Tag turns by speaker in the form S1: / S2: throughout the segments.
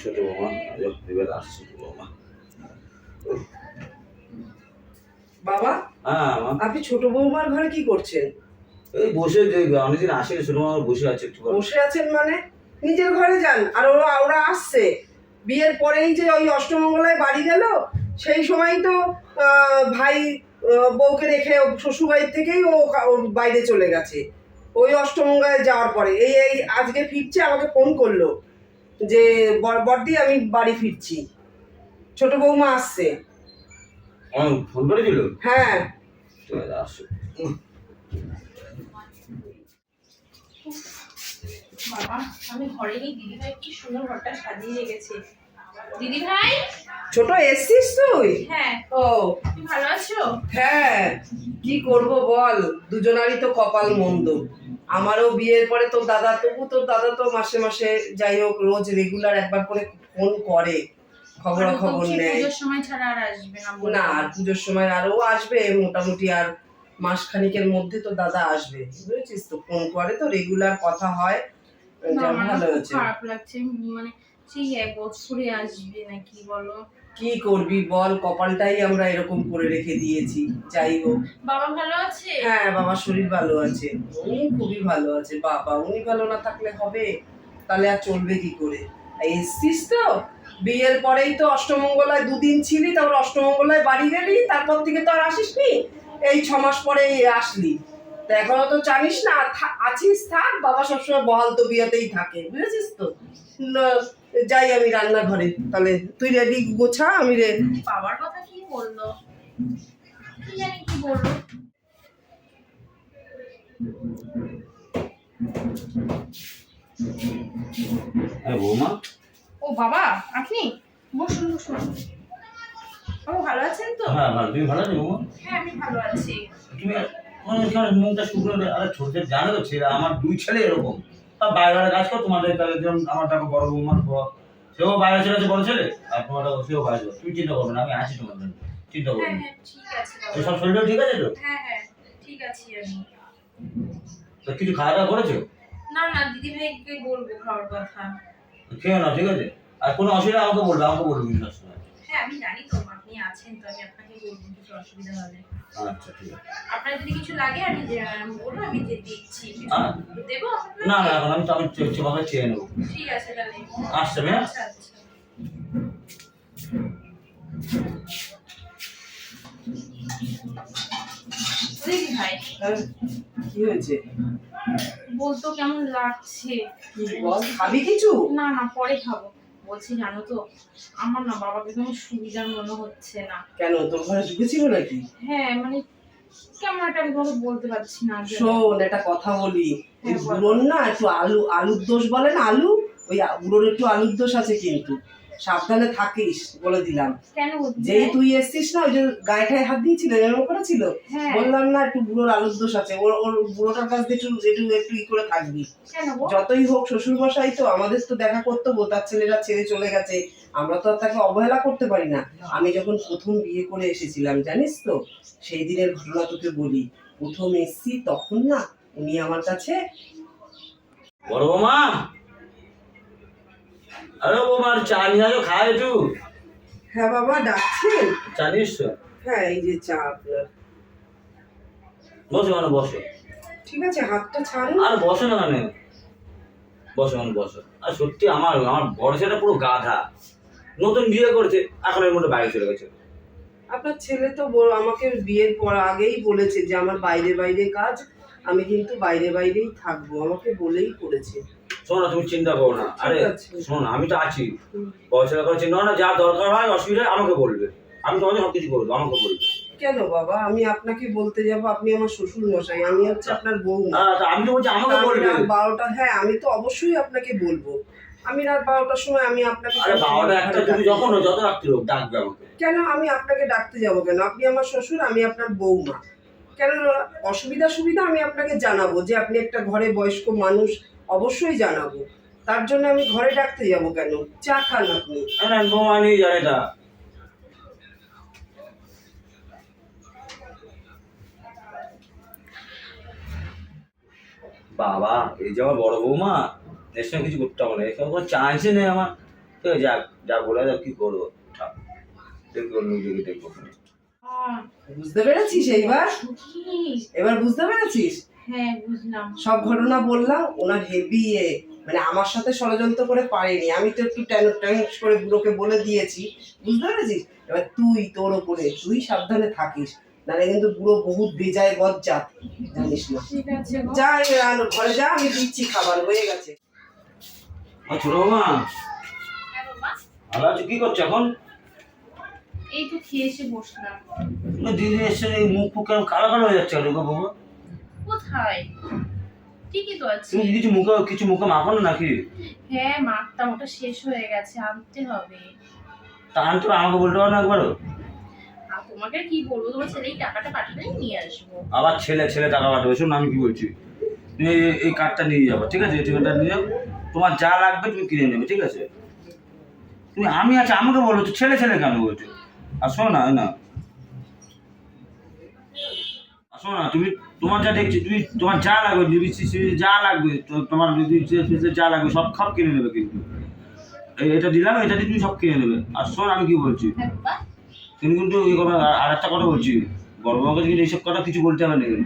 S1: ছোট বৌমা এবার আসছে ছোট বৌমা।
S2: বাবা
S1: হ্যাঁ
S2: আপনি ছোট বৌমার ঘরে কি করছেন?
S1: এই বসে অনেকদিন আসেনি ছোট বৌমা বসে আছে একটু
S2: বসে আছেন মানে? নিজের ঘরে যান। আর ওরা ওরা আসছে। বিয়ের পরেই যে ওই অষ্টমঙ্গলায় বাড়ি গেল সেই সময় তো আহ, ভাই বউকে রেখে শ্বশুর বাড়ির থেকেই ও বাইরে চলে গেছে। ওই অষ্টমঙ্গলায় যাওয়ার পরে এই এই আজকে ফিরছে আমাকে ফোন করল যে বড়দি আমি বাড়ি ফিরছি। ছোট বৌমা আসছে।
S1: ফোন করেছিল?
S2: হ্যাঁ।
S1: আছে আসো।
S3: বাবা আমি ঘরে নেই দিদি ভাই কি সুন্দর ঘরটা সাজিয়ে রেখেছে। দিদি ভাই
S2: ছোট এসছিস তুই?
S3: হ্যাঁ।
S2: ও।
S3: তুমি ভালো আছো?
S2: হ্যাঁ। কি করব বল দুজনারই তো কপাল মন্দ। আমারও বিয়ের পরে তোর দাদা তবু তোর দাদা তো মাসে মাসে যাই হোক রোজ রেগুলার একবার করে ফোন করে খবর খবর নেয়।
S3: পুজোর সময় ছাড়া আর আসবে না
S2: না আর পুজোর সময় আরও আসবে মোটামুটি আর মাস খানিকের মধ্যে তো দাদা আসবে। বুঝেছিস তো? ফোন করে তো রেগুলার কথা হয়। ভালো হয়েছে।
S3: খারাপ লাগছে। মানে সেই এক বছরে আসবে নাকি বলো?
S2: কি করবি বল কপালটাই আমরা এরকম করে রেখে দিয়েছি যাই হোক।
S3: বাবা ভালো আছে?
S2: হ্যাঁ বাবার শরীর ভালো আছে। উনি খুবই ভালো আছে বাবা। উনি ভালো না থাকলে হবে? তাহলে আর চলবে কি করে? এসছিস তো? বিয়ের পরেই তো অষ্টমঙ্গলায় দুদিন ছিলি তারপর অষ্টমঙ্গলায় বাড়ি গেলি তারপর থেকে তো আর আসিসনি? এই ছ মাস পরে আসলি। তা এখনও তো জানিস না আছিস থাক। বাবা সবসময় বহাল তো বিয়েতেই থাকে বুঝেছিস তো? যাই আমি রান্নাঘরে। তাহলে তুই রেডি গোছা আমি রে
S3: বাবার কথা কি বলল? কি জানি কি বলল?
S1: হ্যাঁ বৌমা?
S3: ও বাবা আপনি? বসুন বসুন। বাবু ভালো আছেন তো?
S1: হ্যাঁ ভালো। তুমি ভালো আছো বৌমা?
S3: হ্যাঁ আমি ভালো আছি।
S1: তুমি মানে মুখটা শুকনো আরে ছোট জানো ছেলে আমার দুই ছেলে এরকম। আর বাইরে বাইরে কাজ কর তোমাদের তাহলে যেমন আমার টাকা বড় বৌমার সেও বাইরে চলে আছে বড় ছেলে? আর তোমার সেও বাইরে চলে তুমি চিন্তা করবে না আমি আছি তোমার জন্য চিন্তা করবে
S3: হ্যাঁ
S1: না
S3: হ্যাঁ আছে
S1: তো সব শরীরটা ঠিক আছে তো?
S3: হ্যাঁ হ্যাঁ ঠিক আছে আমি।
S1: তো কিছু খাওয়া দাওয়া করেছ?
S3: না না দিদি ভাইকে বলব খাওয়ার কথা।
S1: খেয়ে না ঠিক আছে? আর কোনো অসুবিধা আমাকে বলবে আমাকে বলবে সবসময়
S3: হ্যাঁ আমি জানি তো আপনি আছেন তো আমি আপনাকে বলব কিছু অসুবিধা হলে
S1: আচ্ছা ঠিক আছে।
S3: আপনার যদি কিছু লাগে আমি বলব আমি যে দিচ্ছি। দেবো
S1: না না আমি তো আমি তোমাকে চেয়ে নেব।
S3: ঠিক আছে তাহলে।
S1: আসছে
S3: আচ্ছা ভাই।
S2: কি হয়েছে?
S3: বলতো কেমন লাগছে?
S2: বল খাবি কিছু?
S3: না না পরে খাব। বলছি জানো তো আমার না বাবাকে কোনো সুবিধার মনে হচ্ছে না।
S2: কেন তোর ঘরে ঢুকেছিল নাকি?
S3: হ্যাঁ মানে কেমন একটা আমি তোমাকে বলতে পারছি না
S2: শোন একটা কথা বলি।
S3: হ্যাঁ, বল।
S2: বুড়োর না একটু আলু আলুর দোষ বলে না আলু? ওই বুড়োর একটু আলুর দোষ আছে কিন্তু। সাবধানে থাকিস বলে দিলাম। যেই তুই এসছিস না ওই যে গায়ে ঠায়ে হাত দিয়েছিল এরকম করেছিল?
S3: হ্যাঁ।
S2: বললাম না একটু বুড়োর আলুর দোষ আছে। ওর ওর বুড়োটার কাছ দিয়ে একটু একটু একটু ই করে থাকবি। যতই হোক শ্বশুর মশাই তো আমাদের তো দেখা করতে হব তার ছেলেরা ছেড়ে চলে গেছে। আমরা তো আর তাকে অবহেলা করতে পারি না। আমি যখন প্রথম বিয়ে করে এসেছিলাম জানিস তো সেই দিনের ঘটনা তোকে বলি। প্রথম এসছি তখন না উনি আমার কাছে
S1: বড় বৌমা আরে বৌমার চা নিয়ে আসো খায় একটু।
S2: হ্যাঁ বাবা ডাকছেন
S1: চা নিয়ে এসছো
S2: হ্যাঁ এই যে চা আপনার।
S1: বসো মানে বসো।
S2: ঠিক আছে হাতটা ছাড়ুন
S1: আর বসো না মানে বসো মানে বসো। আর সত্যি আমার আমার বড় ছেলেটা পুরো গাধা। নতুন বিয়ে করেছে এখন এর মধ্যে বাইরে চলে গেছে।
S2: আপনার ছেলে তো আমাকে বিয়ের পর আগেই বলেছে যে আমার বাইরে বাইরে কাজ আমি কিন্তু বাইরে বাইরেই থাকব আমাকে বলেই করেছে।
S1: শোনো না, তুমি চিন্তা করো না। আরে শোনো আমি তো আছি।
S2: হুম।
S1: বড় ছেলে করে চিন্তা না যা দরকার হয় অসুবিধা আমাকে বলবে। আমি তোমাকে সব কিছু করব আমাকে বলবে।
S2: কেন বাবা? আমি আপনাকে বলতে যাব আপনি আমার শ্বশুর মশাই আমি হচ্ছে আপনার বউ
S1: আমি তো বলছি আমাকে বলবে।
S2: বারোটা হ্যাঁ আমি তো অবশ্যই আপনাকে বলব। আমি রাত বারোটার সময় আমি আপনাকে
S1: আরে বাবাটা একটা তুমি যখন যত রাত্রি হোক ডাকবে আমাকে।
S2: কেন আমি আপনাকে ডাকতে যাব কেন? আপনি আমার শ্বশুর আমি আপনার বৌমা কেন অসুবিধা সুবিধা আমি আপনাকে জানাব যে আপনি একটা ঘরে বয়স্ক মানুষ অবশ্যই জানাব। তার জন্য আমি ঘরে ডাকতে যাব কেন? চা খান আপনি।
S1: বৌমা নিয়ে যায় এটা। বাবা এই যে আমার বড় বৌমা এর সঙ্গে কিছু করতে হবে না। এর সঙ্গে কোনো চান্সই নেই আমার। তো যা যা বলে যাক কি করব? দেখব নিজেকে দেখব।
S2: বুঝতে পেরেছিস এইবার? এবার বুঝতে পেরেছিস?
S3: হ্যাঁ বুঝলাম।
S2: সব ঘটনা বললাম ওনার হেভি মানে আমার সাথে ষড়যন্ত্র করে পারেনি। আমি তো একটু ট্যান ট্যানস করে বুড়োকে বলে দিয়েছি। বুঝতে পেরেছিস? এবার তুই তোর ওপরে তুই সাবধানে থাকিস। নাহলে কিন্তু বুড়ো বহুত বেজায় বজ্জাত জানিস না।
S3: ঠিক
S2: যা ঘরে যা আমি দিচ্ছি খাবার হয়ে গেছে।
S1: ও ছোট বৌমা।
S3: হ্যাঁ বাবা
S1: ভালো আছো? কি করছ এখন?
S3: এই তো খেয়ে এসে বসলাম।
S1: দিদি এসে মুখ ফুক কেমন কালো কালো হয়ে যাচ্ছে বৌমা।
S3: কোথায়? ঠিকই তো আছে।
S1: তুমি কিছু মুখে কিছু মুখে মাখো না নাকি?
S3: হ্যাঁ মাঠটা ওটা শেষ হয়ে গেছে আনতে হবে।
S1: তা আনতে আমাকে বলতে পারো না একবারও?
S3: তোমাকে কি বলব? তোমার ছেলে এই টাকাটা পাঠালে নিয়ে আসব।
S1: আবার ছেলে ছেলে টাকা পাঠাবে শোনো আমি কি বলছি। তুমি এই- কার্ডটা নিয়ে যাব ঠিক আছে? এটিএম কার্ডটা নিয়ে যাও। তোমার যা লাগবে তুমি কিনে নেবে ঠিক আছে? তুমি আমি আছি আমাকে বলো তো ছেলে ছেলে কেন বলছো? আর শোনো না না আর শোনো না? তুমি তোমার যা দেখছি তুমি তোমার যা লাগবে ডিবিসি যা লাগবে তো- তোমার যদি যা লাগবে সব সব কিনে নেবে কিন্তু। এটা দিলাম এটা দিয়ে তুমি সব কিনে নেবে। আর শোন আমি কি বলছি? তুমি কিন্তু এই কথা আর একটা কথা বলছি। বড় বাবাকে কিন্তু এইসব কথা কিছু বলতে হবে না
S3: কেন?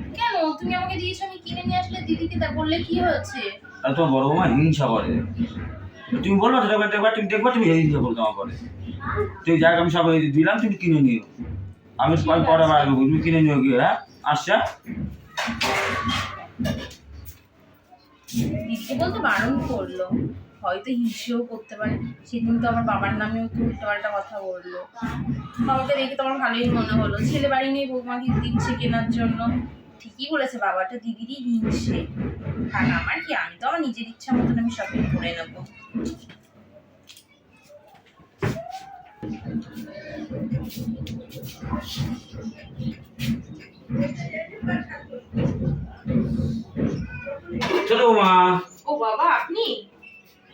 S3: তুমি আমাকে দিয়েছ আমি কিনে নিয়ে আসলে দিদিকে তা বললে কি হয়েছে?
S1: আর তোমার বড় বৌমা হিংসা করে। তুমি বলল তো দেখবা দেখবা তুমি দেখবা তুমি হিংসা করো তোমার পরে। তুমি যাক আমি সব দিলাম তুমি কিনে নিও। আমি সবাই পরে করব তুমি কিনে নিও গিয়ে হ্যাঁ? আচ্ছা
S3: দিদিকে বলতে বারণ করল। হয়তো হিংসেও করতে পারে। সেদিন তো আমার বাবার নামেও তো উল্টোপাল্টা কথা বলল। বাবাকে দেখে তো আমার ভালোই মনে হলো। ছেলে বাড়ি নেই বৌমাকে দিচ্ছে কেনার জন্য? ঠিকই বলেছে বাবাটা দিদিরই হিংসে। কারণ আমার কি আমি তো আমার নিজের ইচ্ছা মতন আমি শপিং করে নেব।
S1: ছোট বৌমা।
S3: ও বাবা আপনি?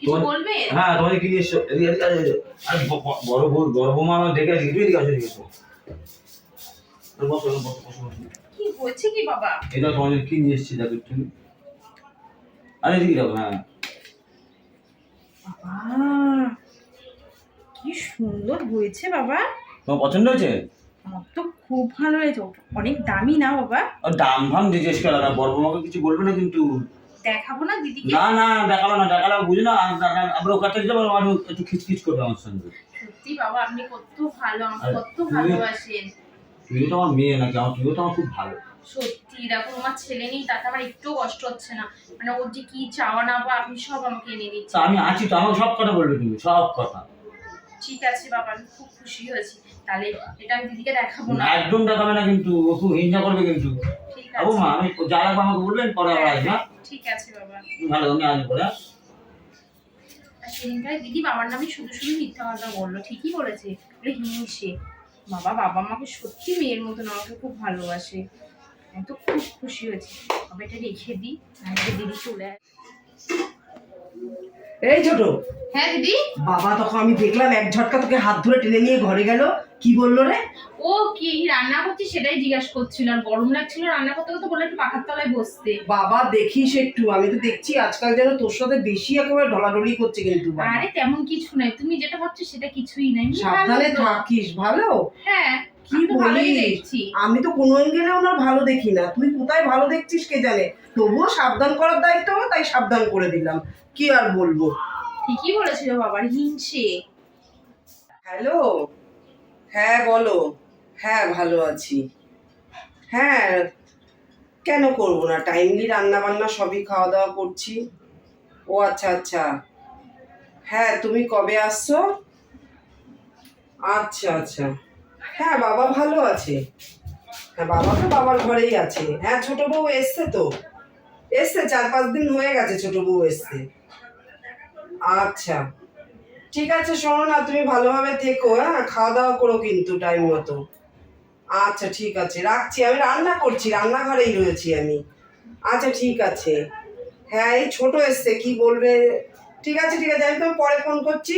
S3: কিছু বলবেন?
S1: হ্যাঁ কি নিয়ে এদিকে এদিকে এদিকে, এদিকে। আর ব- ব- বড় বউ বড় বৌমা আমার দেখে আছে এদিকে আসো এদিকে আসো। বসো বসো বসো বসো
S3: কি হয়েছে কি বাবা?
S1: এটা তোমাদের কি নিয়ে এসছি দেখো তুমি আরে এদিকে দেখো হ্যাঁ।
S3: বাবা কি সুন্দর হয়েছে বাবা।
S1: তোমার পছন্দ হয়েছে?
S3: আমার তো খুব ভালো হয়েছে অনেক দামি না বাবা।
S1: দাম ফাম জিজ্ঞেস করা না কিছু বলবে না কিন্তু।
S3: দেখাবো না দিদিকে?
S1: না না দেখাল না বুঝি না আমরা ওখান আমার একটু খিচখিচ করবে আমার সঙ্গে।
S3: সত্যি বাবা আপনি কত ভালো কত ভালোবাসেন।
S1: তো আমার মেয়ে নাকি আমার তুইও তো আমার খুব ভালো।
S3: সত্যি দেখো আমার ছেলে নেই তাতে আমার একটু কষ্ট হচ্ছে না। মানে ওর যে কি চাওয়া না বা আপনি সব আমাকে এনে দিচ্ছেন।
S1: আমি আছি তো আমাকে সব কথা বলবে তুমি সব কথা।
S3: ঠিক আছে বাবা আমি খুব খুশি হয়েছি। তাহলে এটা আমি দিদিকে দেখাবো না।
S1: একদম দেখাবে না কিন্তু ও খুব হিংসা করবে কিন্তু।
S3: আছে।
S1: মা আমি যা লাগবে আমাকে বলবেন পরে আবার আসবে হ্যাঁ?
S3: ঠিক আছে বাবা।
S1: ভালো আমি আসব পরে হ্যাঁ?
S3: সেদিনকার দিদি বাবার নামে শুধু শুধু মিথ্যা কথা বলল ঠিকই বলেছে। বলে হিংসে বাবা বাবা আমাকে সত্যি মেয়ের মতন আমাকে খুব ভালোবাসে। আমি তো খুব খুশি হয়েছি। বাবা এটা রেখে দিই দিদি চলে আসে
S2: এই ছোট।
S3: হ্যাঁ দিদি?
S2: বাবা তখন আমি দেখলাম এক ঝটকা তোকে হাত ধরে টেনে নিয়ে ঘরে গেল। কি বলল রে?
S3: ও কি রান্না করছি সেটাই জিজ্ঞাসা করছিল আর গরম লাগছিল রান্না করতে করতে বলে একটু পাখার তলায় বসতে।
S2: বাবা দেখিস একটু আমি তো দেখছি আজকাল যেন তোর সাথে বেশি একেবারে ঢলাঢলি করছে কিন্তু
S3: আরে তেমন কিছু নাই। তুমি যেটা ভাবছ সেটা কিছুই নাই।
S2: সাবধানে থাকিস ভালো?
S3: হ্যাঁ।
S2: কি বলিস? আমি তো কোনো অ্যাঙ্গেলে ওনার ভালো দেখি না। তুই কোথায় ভালো দেখছিস কে জানে? তবুও সাবধান করার দায়িত্ব আমার, তাই সাবধান করে দিলাম। কি আর বলব?
S3: ঠিকই বলেছিল বাবার হিংসে।
S2: হ্যালো? হ্যাঁ বলো। হ্যাঁ ভালো আছি। হ্যাঁ কেন করব না? টাইমলি রান্না বান্না সবই খাওয়া দাওয়া করছি। ও আচ্ছা আচ্ছা। হ্যাঁ তুমি কবে আসছো? আচ্ছা আচ্ছা। হ্যাঁ বাবা ভালো আছে। হ্যাঁ বাবা তো বাবার ঘরেই আছে। হ্যাঁ ছোট বউ এসছে তো। এসছে, চার পাঁচ দিন হয়ে গেছে ছোট বউ এসছে। আচ্ছা। ঠিক আছে, শোনো না, তুমি ভালোভাবে থেকো হ্যাঁ খাওয়া দাওয়া করো কিন্তু টাইম মতো। আচ্ছা ঠিক আছে, রাখছি। আমি রান্না করছি, রান্নাঘরেই রয়েছি আমি। আচ্ছা ঠিক আছে। হ্যাঁ এই ছোট এসছে, কি বলবে? ঠিক আছে ঠিক আছে, আমি তোমায় পরে ফোন করছি।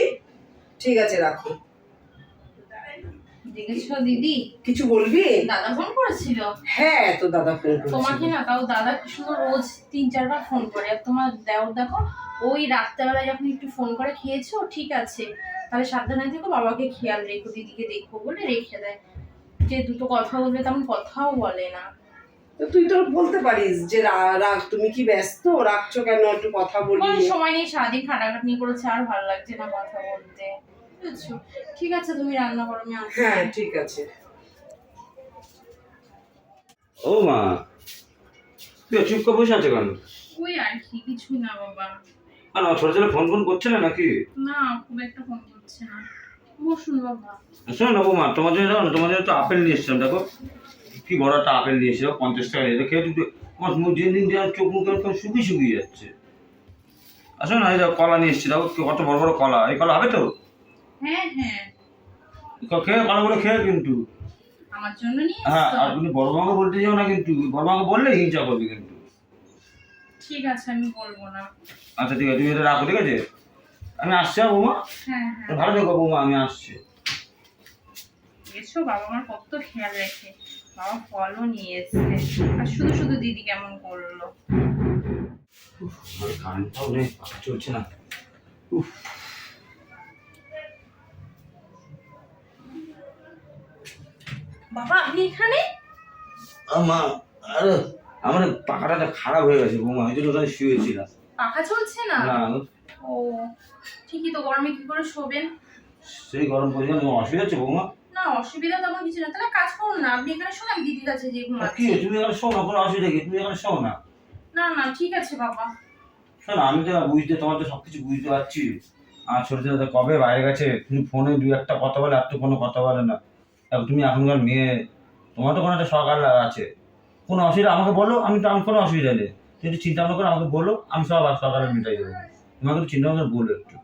S2: ঠিক আছে, রাখো।
S3: দেখেছ দিদি?
S2: কিছু বলবি?
S3: দাদা ফোন করেছিল।
S2: হ্যাঁ তো দাদা ফোন
S3: তোমাকে না তাও দাদা কি সুন্দর রোজ তিন চারবার ফোন করে। আর তোমার দেওর দেখো ওই যখন একটু ফোন করে খেয়েছো ঠিক আছে। তাহলে সাবধানে থেকো বাবাকে খেয়াল রেখো দিদিকে দেখো বলে রেখে দেয়। যে দুটো কথা বলবে তেমন কথাও বলে না।
S2: তো তুই তো বলতে পারিস যে রাগ তুমি কি ব্যস্ত? রাখছো কেন? একটু কথা বলি
S3: সময় নেই সারাদিন খাটাখাটনি করেছে আর ভালো লাগছে না কথা বলতে। বুঝছ ঠিক আছে তুমি রান্না করো আমি
S2: হ্যাঁ ঠিক আছে।
S1: ও মা তুই চুপ করে বসে আছে কেন?
S3: ওই আর কি কিছু না বাবা।
S1: আর আমার ছোট ছেলে ফোন ফোন করছে না নাকি?
S3: না খুব একটা ফোন করছে না। বসুন বাবা।
S1: শোনো না বৌমা তোমার জন্য দেখো না তোমার জন্য তো আপেল নিয়ে এসছিলাম দেখো। কি বড় একটা আপেল নিয়ে পঞ্চাশ টাকা দিয়ে খেয়ে দিন চোখ মুখ শুকিয়ে শুকিয়ে যাচ্ছে। আসো না এই কলা নিয়ে এসছি দেখো কত বড় বড় কলা এই কলা হবে তো?
S3: হ্যাঁ হ্যাঁ।
S1: খেয়ে ভালো করে খেয়ে কিন্তু।
S3: আমার জন্য নিয়ে
S1: হ্যাঁ আর তুমি বড় মাকে বলতে যাও না কিন্তু বড় মাকে বললে হিংসা করবে কিন্তু।
S3: ঠিক আছে আমি বলব না।
S1: আচ্ছা ঠিক আছে তুমি এটা রাখো ঠিক আছে? আমি আসছি হ্যাঁ, বৌমা?
S3: হ্যাঁ হ্যাঁ।
S1: ভালো থেকো বৌমা আমি আসছি।
S3: এসো বাবা আমার কত খেয়াল রাখে। বাবা ফলও নিয়ে এসছে। আর শুধু শুধু দিদি কেমন করল।
S1: আমার নেই চলছে না। উফ।
S3: বাবা আপনি এখানে?
S1: আমা আরে আমার পাখাটা তো খারাপ হয়ে গেছে বৌমা ওই জন্য ওখানে শুয়েছিলাম।
S3: পাখা চলছে না?
S1: না।
S3: ও ঠিকই তো গরমে কি করে শোবেন?
S1: সেই গরম পড়ে গেল অসুবিধা হচ্ছে বৌমা?
S3: না অসুবিধা তেমন কিছু না। তাহলে কাজ করুন না আপনি এখানে শোন আমি দিদির কাছে যে
S1: আর কি তুমি এখানে শো না কোনো অসুবিধা কি? তুমি এখানে শো না।
S3: না না ঠিক আছে বাবা।
S1: শোনো আমি তো বুঝতে তোমার তো সবকিছু বুঝতে পারছি। আর ছোট ছেলে কবে বাইরে গেছে? তুমি ফোনে দু একটা কথা বলে আর তো কোনো কথা বলে না। তুমি এখনকার মেয়ে তোমার তো কোনো একটা সকাল আছে। কোনো অসুবিধা আমাকে বলো আমি তো আমি কোনো অসুবিধা নেই। তুমি একটু চিন্তা ভাবনা করে আমাকে বলো আমি সব আর সকালে মিটাই দেবো। তোমাকে একটু চিন্তা ভাবনা করে বলো একটু।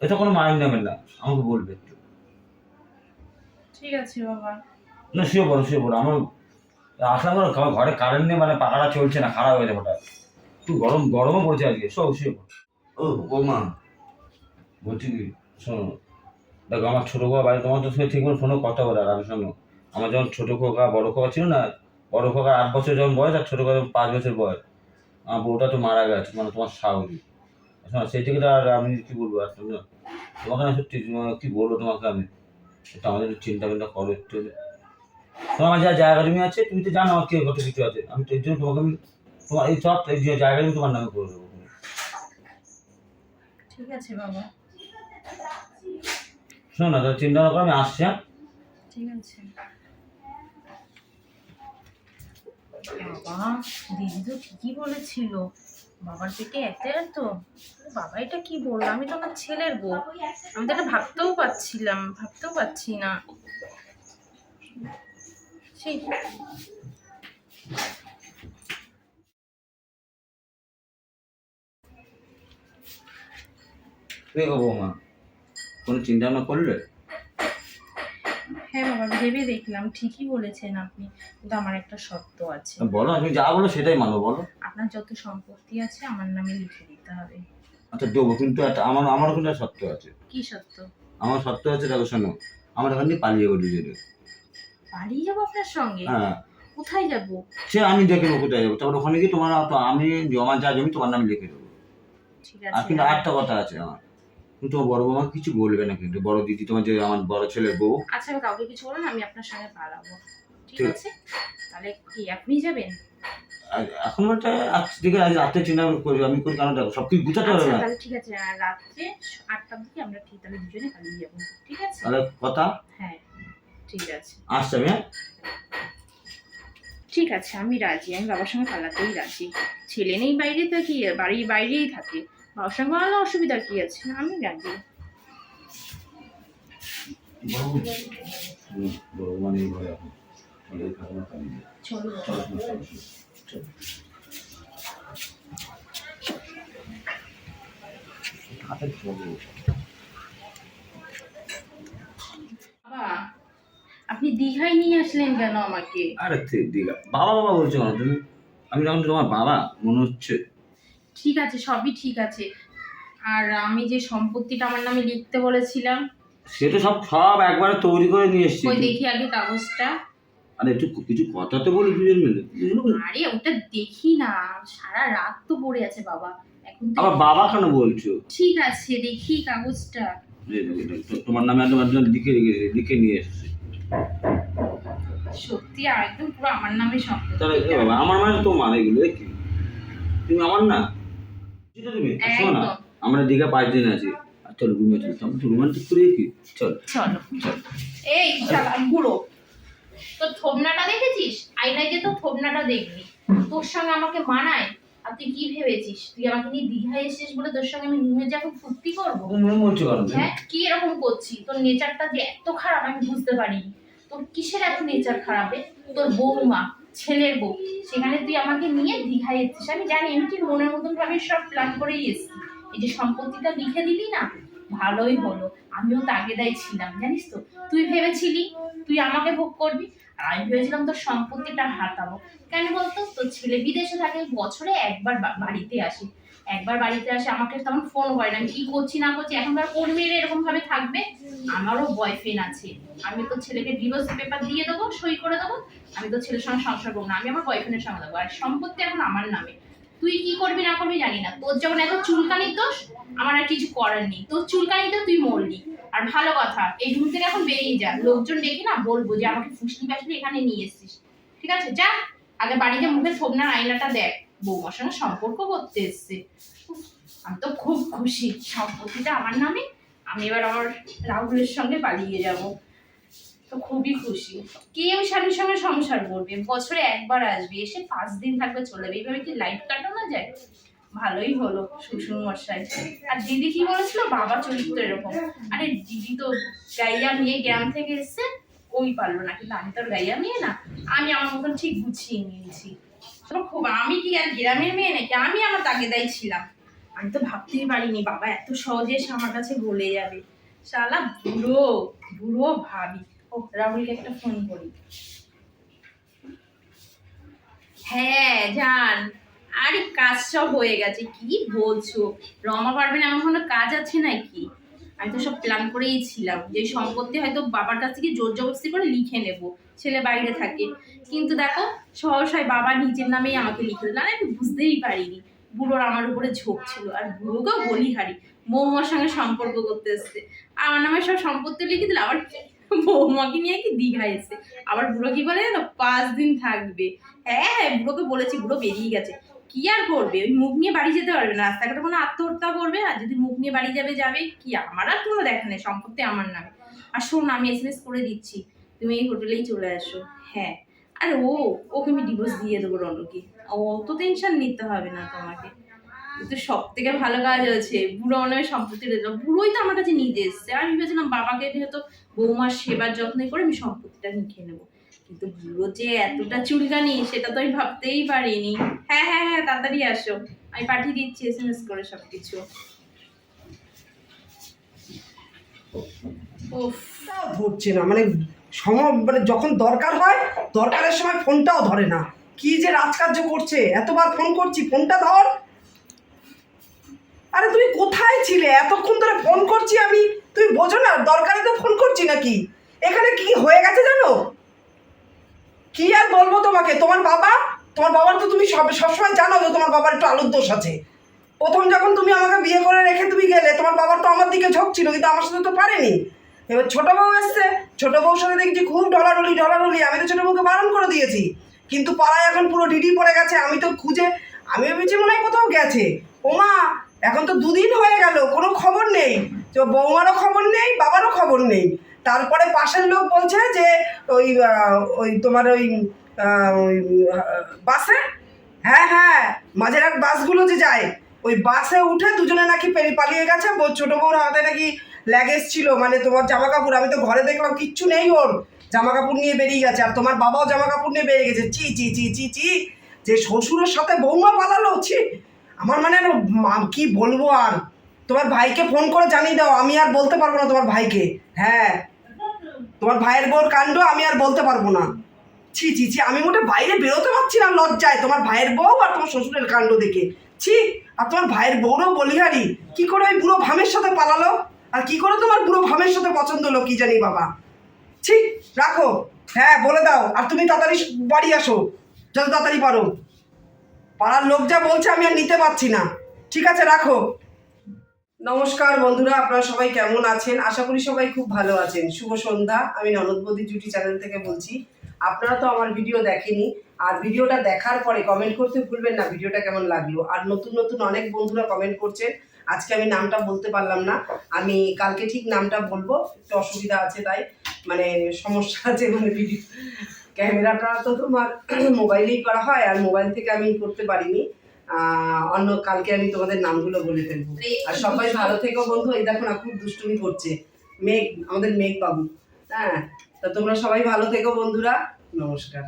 S1: এটা কোনো মাইন্ড নেবেন না আমাকে বলবে একটু।
S3: ঠিক আছে বাবা।
S1: না শুয়ে পড়ো শুয়ে পড়ো। আমার আসলাম ঘ- ঘরে কারেন্ট নেই মানে পাখাটা চলছে না খারাপ হয়ে যাবে ওটা একটু গরম গরমও পড়ছে আজকে। সব শুয়ে পড়ো। ও মা বলছি কি শোনো দেখো, আমার ছোটো খোকা বাড়ি, তোমার তো সঙ্গে ঠিক মতো ফোনে কথা বলে আর আমি শোনো। আমার যখন ছোটো খোকা, বড় খোকা ছিল না, বড় খোকা আট বছর যখন বয়স, আর ছোটো খোকা যখন পাঁচ বছর বয়স, আমার বউটা তো মারা গেছে মানে তোমার শাহরি শোনো, সেই থেকে আর আমি কি বলব, আর তুমি তোমাকে না সত্যি কি বলব তোমাকে আমি? একটু আমাদের চিন্তা ভাবনা করো একটু। তোমার যা জায়গা জমি আছে, তুমি তো জানো আমার কে কত কিছু আছে। আমি তো জন্য তোমাকে আমি, তোমার এই সব জায়গা জমি তোমার নামে করে দেবো।
S3: ঠিক আছে, বাবা।
S1: শোনো না তাহলে চিন্তা না করে আমি আসছি হ্যাঁ?
S3: ঠিক আছে। বাবা দিদি তো ঠিকই বলেছিল। বাবার পেটে এত এত। বাবা এটা কি বলল? আমি তো আমার ছেলের বউ। আমি তো এটা ভাবতেও পারছিলাম ভাবতেও পারছি না।
S1: দেখো বৌমা। কোনো চিন্তা ভাবনা করলে?
S3: হ্যাঁ বাবা ভেবে দেখলাম ঠিকই বলেছেন আপনি কিন্তু আমার একটা শর্ত আছে।
S1: বলো আমি যা বলো সেটাই মানো বলো।
S3: আপনার যত সম্পত্তি আছে আমার নামে লিখে দিতে হবে।
S1: আচ্ছা দেবো কিন্তু একটা আমার কিন্তু একটা সত্য আছে।
S3: কি সত্য
S1: আমার শর্ত আছে দেখো শোনো আমার এখান থেকে পালিয়ে গেলো দুজনে।
S3: বাড়ি যাব আপনার সঙ্গে?
S1: হ্যাঁ।
S3: কোথায় যাব?
S1: সে আমি দেখে নেব কোথায় যাব। তারপর ওখানে গিয়ে তোমার আমি জমা যা জমি তোমার নামে লিখে দেবো।
S3: ঠিক
S1: আর
S3: আছে।
S1: কিন্তু আরেকটা কথা আছে আমার। কিন্তু তোমার বড় বৌমা কিছু বলবে না কিন্তু। বড় দিদি তোমার যে আমার বড় ছেলের বউ।
S3: আচ্ছা আমি কাউকে কিছু বলব না আমি আপনার সঙ্গে পালাবো। ঠিক। আছে? তাহলে কি আপনি যাবেন?
S1: এখন একটা আজ থেকে আজ রাতে চিন্তা করি আমি করি কারণ দেখো সব কিছু গুছাতে
S3: আচ্ছা
S1: হবে না।
S3: তাহলে ঠিক আছে আর রাত্রে আটটার দিকে আমরা ঠিক তাহলে দুজনে পালিয়ে যাব। ঠিক আছে?
S1: তাহলে কথা?
S3: হ্যাঁ ঠিক আছে।
S1: আসছে আমি হ্যাঁ?
S3: ঠিক আছে আমি রাজি আমি বাবার সঙ্গে পালাতেই রাজি। ছেলে নেই বাইরে তো কি বাড়ির বাইরেই থাকে। বাবার সঙ্গে পালালে অসুবিধার কি আছে? আমি রাজি
S1: মানে।
S3: বাবা আপনি দীঘায় নিয়ে আসলেন কেন আমাকে?
S1: আরে দীঘা। বাবা বাবা বলছো তুমি আমি তখন তো তোমার বাবা মনে হচ্ছে
S3: ঠিক আছে সবই ঠিক আছে। আর আমি যে সম্পত্তিটা আমার নামে লিখতে বলেছিলাম
S1: সে তো সব সব একবারে তৈরি করে নিয়ে এসছি।
S3: ওই দেখি আগে কাগজটা।
S1: আরে একটু কিছু কথা তো বলি দুজন মিলে।
S3: আরে ওটা দেখি না সারা রাত তো পড়ে আছে বাবা। এখন
S1: আবার বাবা কেন বলছো?
S3: ঠিক আছে দেখি কাগজটা।
S1: তোমার নামে একজন লিখে লিখে নিয়ে এসেছি।
S3: সত্যি আর একদম পুরো আমার নামে সম্পত্তি
S1: বাবা আমার মানে তোমার এগুলো কি? তুমি আমার না? তুমি শোনো না আমরা দীঘা পাঁচ দিন আছি। চলো রুমে চলো আমরা তো রোমান্টিক করে কি চলো।
S3: চলো।
S1: চলো।
S3: এই শালা বুড়ো তোর থবনাটা দেখেছিস? আয়নায় যে থবনাটা দেখবি। তোর সঙ্গে আমাকে মানায়? আর তুই কি ভেবেছিস? তুই আমাকে নিয়ে দীঘায় এসেছিস বলে তোর সঙ্গে আমি রুমে যাব ফুর্তি করব? হ্যাঁ কি এরকম করছি তোর নেচারটা যে এত খারাপ আমি বুঝতে পারিনি। তোর কিসের এত নেচার খারাপে তোর বৌমা। ছেলের বউ। সেখানে তুই আমাকে নিয়ে দীঘায় এসছিস আমি জানি, আমি কি মনের মতন ভাবে সব প্ল্যান করেই এসছি। এই যে সম্পত্তিটা লিখে দিলি না, ভালোই হলো। আমিও তাগেদাই ছিলাম, জানিস তো। তুই ভেবেছিলি, তুই আমাকে ভোগ করবি, আর আমি ভেবেছিলাম তোর সম্পত্তিটা হাতাবো। কেন বলতো? তোর ছেলে বিদেশে থাকে, বছরে একবার বাড়িতে আসে। একবার বাড়িতে আসে, আমাকে তেমন ফোন করে না। আমি কি করছি, না করছি, এখনকার কোন মেয়েরা এরকম ভাবে থাকবে? আমারও বয়ফ্রেন্ড আছে। আমি তো ছেলেকে ডিভোর্স পেপার দিয়ে দেবো, সই করে দেবো, আমি তো ছেলের সঙ্গে সংসার করব না, আমি আমার বয়ফ্রেন্ডের সঙ্গে দেবো আর সম্পত্তি এখন আমার নামে। তুই কি করবি, না করবি জানি না। তোর যখন এত চুলকানির দোষ, আমার আর কিছু করার নেই। তোর চুলকানিতে তুই মরলি আর ভালো কথা, এই রুম থেকে এখন বেরিয়ে যা। লোকজন ডেকে না বলব যে, আমাকে ফুসলি বাসলি এখানে নিয়ে এসেছিস। ঠিক আছে, যা। আগে বাড়িতে মুখে থোবনার আয়নাটা দেখ। বৌমার সঙ্গে সম্পর্ক করতে এসছে। আমি তো খুব খুশি। সম্পত্তিটা আমার নামে, আমি এবার আমার রাহুলের সঙ্গে পালিয়ে যাব। তো খুবই খুশি। কেউ স্বামীর সঙ্গে সংসার করবে? বছরে একবার আসবে, এসে পাঁচ দিন থাকবে চলে যাবে। এইভাবে কি লাইফ কাটানো যায়? ভালোই হলো শ্বশুর মশাই। আর দিদি কি বলেছিল? বাবা চরিত্র এরকম। আরে দিদি তো গাইয়া মেয়ে গ্রাম থেকে এসছে ওই পারল না? কিন্তু আমি তো গাইয়া মেয়ে না, আমি আমার মতন ঠিক গুছিয়ে নিয়েছি। খুব আমি কি আর গ্রামের মেয়ে নাকি? আমি আমার তাগেদাই ছিলাম। আমি তো ভাবতেই পারিনি, বাবা, এত সহজে এসে আমার কাছে গলে যাবে। শালা বুড়ো বুড়ো ভাবি। ও, রাহুলকে একটা ফোন করি। হ্যাঁ জান। আরে, কাজ সব হয়ে গেছে, কি বলছো? রমা পারবেন এমন কোনো কাজ আছে নাকি? আমি তো সব প্ল্যান করেই ছিলাম। যে সম্পত্তি হয়তো বাবার কাছ থেকে জোর জবরদস্তি করে লিখে নেব। ছেলে বাইরে থাকে। কিন্তু দেখো, সহসায় বাবা নিজের নামেই আমাকে লিখে দিল। আমি বুঝতেই পারিনি। বুড়োর আমার উপরে ঝোঁক ছিল। আর বুড়োকেও বলিহারি বৌমার সঙ্গে সম্পর্ক করতে এসছে। আমার নামে সব সম্পত্তি লিখে দিল। আবার বৌমাকে নিয়ে কি দীঘা এসছে। আবার বুড়ো কি বলে জানো? পাঁচ দিন থাকবে। হ্যাঁ হ্যাঁ বুড়োকে বলেছি। বুড়ো বেরিয়ে গেছে। কি আর করবে? ওই মুখ নিয়ে বাড়ি যেতে পারবে না। রাস্তাঘাটে কোনো আত্মহত্যা করবে? আর যদি মুখ নিয়ে বাড়ি যাবে যাবে কি? আমার আর কোনো দেখা নেই। সম্পত্তি আমার নামে। আর শোন, আমি এস এম এস করে দিচ্ছি। তুমি এই হোটেলেই চলে আসো। হ্যাঁ। আরে ও, ওকে আমি ডিভোর্স দিয়ে দেবো রনকি। অত টেনশন নিতে হবে না তোমাকে। কিন্তু সব থেকে ভালো কাজ হয়েছে বুড়ো নামে সম্পত্তি দিল বুড়োই তো আমার কাছে নিতে এসছে। আমি ভেবেছিলাম বাবাকে যেহেতু বৌমার সেবার যত্ন করে আমি সম্পত্তিটা লিখে নেব। কিন্তু বুড়ো যে এতটা চুলকানি, সেটা তো আমি ভাবতেই পারিনি। হ্যাঁ হ্যাঁ হ্যাঁ তাড়াতাড়ি আসো। আমি পাঠিয়ে দিচ্ছি এস এম এস করে সব কিছু
S2: ধরছে না। মানে সম মানে যখন দরকার হয়, দরকারের সময় ফোনটাও ধরে না। কি যে রাজকার্য করছে? এতবার ফোন করছি, ফোনটা ধর। আরে তুমি কোথায় ছিলে? এতক্ষণ ধরে ফোন করছি আমি। তুমি বোঝো না, দরকারে তো ফোন করছি নাকি? এখানে কি হয়ে গেছে জানো? কি আর বলব তোমাকে? তোমার বাবা? তোমার বাবার তো তুমি সব, সবসময় জানো যে তোমার বাবার একটু আলুর দোষ আছে। প্রথম যখন তুমি আমাকে বিয়ে করে রেখে তুমি গেলে, তোমার বাবার তো আমার দিকে ঝোঁক ছিল, কিন্তু আমার সাথে তো পারেনি। এবার ছোট বউ এসছে। ছোট বউর সাথে দেখছি খুব ডলারলি ডলারলি আমি তো ছোট বউকে বারণ করে দিয়েছি। কিন্তু পাড়ায় এখন পুরো ডিডি পড়ে গেছে। আমি তো খুঁজে আমি ভেবেছি মনে হয় কোথাও গেছে। ওমা এখন তো দুদিন হয়ে গেল, কোনো খবর নেই। তো বৌমারও খবর নেই, বাবারও খবর নেই। তারপরে পাশের লোক বলছে যে ওই ওই তোমার ওই বাসে? হ্যাঁ হ্যাঁ মাঝেরহাট বাসগুলো যে যায়। ওই বাসে উঠে দুজনে নাকি পালিয়ে গেছে। ছোট বউর হাতে নাকি ল্যাগেজ ছিল মানে তোমার জামা কাপড় আমি তো ঘরে দেখলাম কিচ্ছু নেই ওর। জামা কাপড় নিয়ে বেরিয়ে গেছে, আর তোমার বাবাও জামা কাপড় নিয়ে বেরিয়ে গেছে। চি চি চি চি চি, যে শ্বশুরের সাথে বৌমা পালালো, ছি। আমার মানে আর কি বলব আর? তোমার ভাইকে ফোন করে জানিয়ে দাও, আমি আর বলতে পারব না তোমার ভাইকে। হ্যাঁ তোমার ভাইয়ের বউর কাণ্ড আমি আর বলতে পারব না। ছি ছি ছি, আমি মোটে বাইরে বেরোতে পারছি না লজ্জায়, তোমার ভাইয়ের বউ আর তোমার শ্বশুরের কাণ্ড দেখে। ছি, আর তোমার ভাইয়ের বউরও বলিহারি, কি করে ওই বুড়ো ভামের সাথে পালালো? আর কি করে তোমার পুরো ভামের সাথে পছন্দ হলো কি জানি বাবা? ঠিক রাখো। হ্যাঁ বলে দাও। আর তুমি তাড়াতাড়ি বাড়ি আসো। যত তাড়াতাড়ি পারো। পাড়ার লোক যা বলছে আমি আর নিতে পারছি না। ঠিক আছে, রাখো। নমস্কার বন্ধুরা, আপনারা সবাই কেমন আছেন? আশা করি সবাই খুব ভালো আছেন। শুভ সন্ধ্যা। আমি ননদবতী জুটি চ্যানেল থেকে বলছি। আপনারা তো আমার ভিডিও দেখেনি। আর ভিডিওটা দেখার পরে কমেন্ট করতে ভুলবেন না, ভিডিওটা কেমন লাগল? আর নতুন নতুন অনেক বন্ধুরা কমেন্ট করছেন। আজকে আমি নামটা বলতে পারলাম না। আমি কালকে ঠিক নামটা বলব, একটু অসুবিধা আছে তাই মানে সমস্যা আছে মানে ভিডিও ক্যামেরাটা তো তোমার মোবাইলেই করা হয়, আর মোবাইল থেকে আমি করতে পারিনি। অন্য কালকে আমি তোমাদের নামগুলো বলে ফেলব। আর সবাই ভালো থেকো বন্ধু, এই দেখো না খুব দুষ্টুমি করছে। মেঘ, আমাদের মেঘ বাবু হ্যাঁ তা তোমরা সবাই ভালো থেকো বন্ধুরা। নমস্কার।